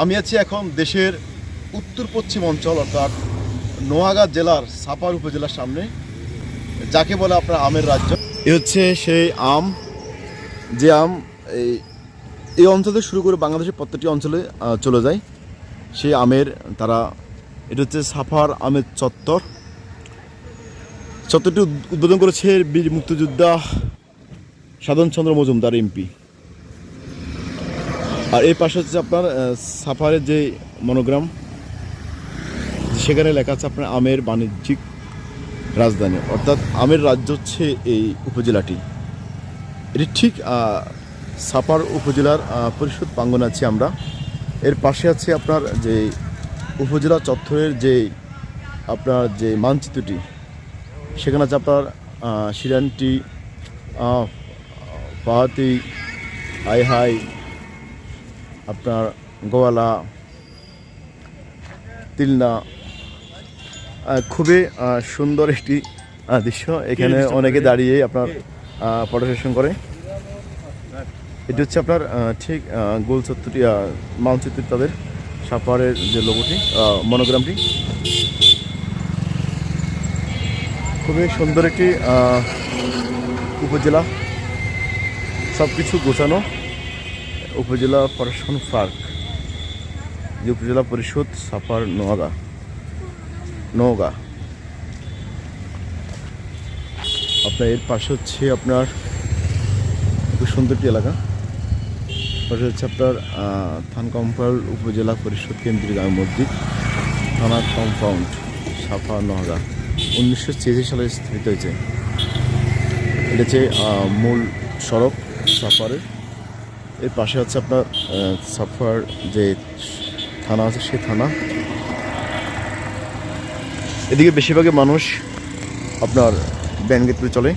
আমি আছি এখন দেশের উত্তর পশ্চিম অঞ্চল, অর্থাৎ নোয়াগাঁ জেলার সাপার উপজেলার সামনে, যাকে বলে আপনার আমের রাজ্য। এ হচ্ছে সেই আম, যে আম এই এই অঞ্চল থেকে শুরু করে বাংলাদেশের প্রত্যেকটি অঞ্চলে চলে যায়। সেই আমের তারা, এটা হচ্ছে সাফার আমের চত্বর। চত্বরটি উদ্বোধন করেছে বীর মুক্তিযোদ্ধা সাধনচন্দ্র মজুমদার এমপি। আর এই পাশে হচ্ছে আপনার সাফারের যে মনোগ্রাম সেখানে লেখা আছে আপনার আমের বাণিজ্যিক রাজধানী। অর্থাৎ আমের রাজ্য হচ্ছে এই উপজেলাটি। এটি ঠিক সাপার উপজেলার পরিষদ প্রাঙ্গন আছি আমরা। এর পাশে আছে আপনার যে উপজেলা চত্বরের যে আপনার যে মানচিত্রটি সেখানে আছে আপনার আহ, শিরানটি পাহাতি হাই হাই আপনার গোয়ালা তিলনা খুবই সুন্দর একটি দৃশ্য। এখানে অনেকে দাঁড়িয়ে আপনার ফটো সেশন করে। এটি হচ্ছে আপনার ঠিক গোল চত্বরটি আহ, মানচিত্রটি তাদের সাপারের যে লোগোটি মনোগ্রামটি খুবই সুন্দর একটি উপজেলা। সব কিছু গোছানো। উপজেলা প্রশাসন পার্ক যে উপজেলা পরিষদ সাপার নোয়াগা নওগা। আপনার এর পাশে হচ্ছে আপনার খুব সুন্দর একটি এলাকা। পাশে হচ্ছে আপনার আহ, থান কম্পাউন্ড উপজেলা পরিষদ কেন্দ্রীয় জামে মসজিদ থানা কম্পাউন্ড সাফা নোয়াগা উনিশশো সালে স্থাপিত হয়েছে। এটা হচ্ছে মূল সড়ক সাফারের এর পাশে হচ্ছে আপনার সাফার যে থানা আছে সেই থানা। এদিকে বেশিরভাগই মানুষ আপনার ব্যান গেট চলে।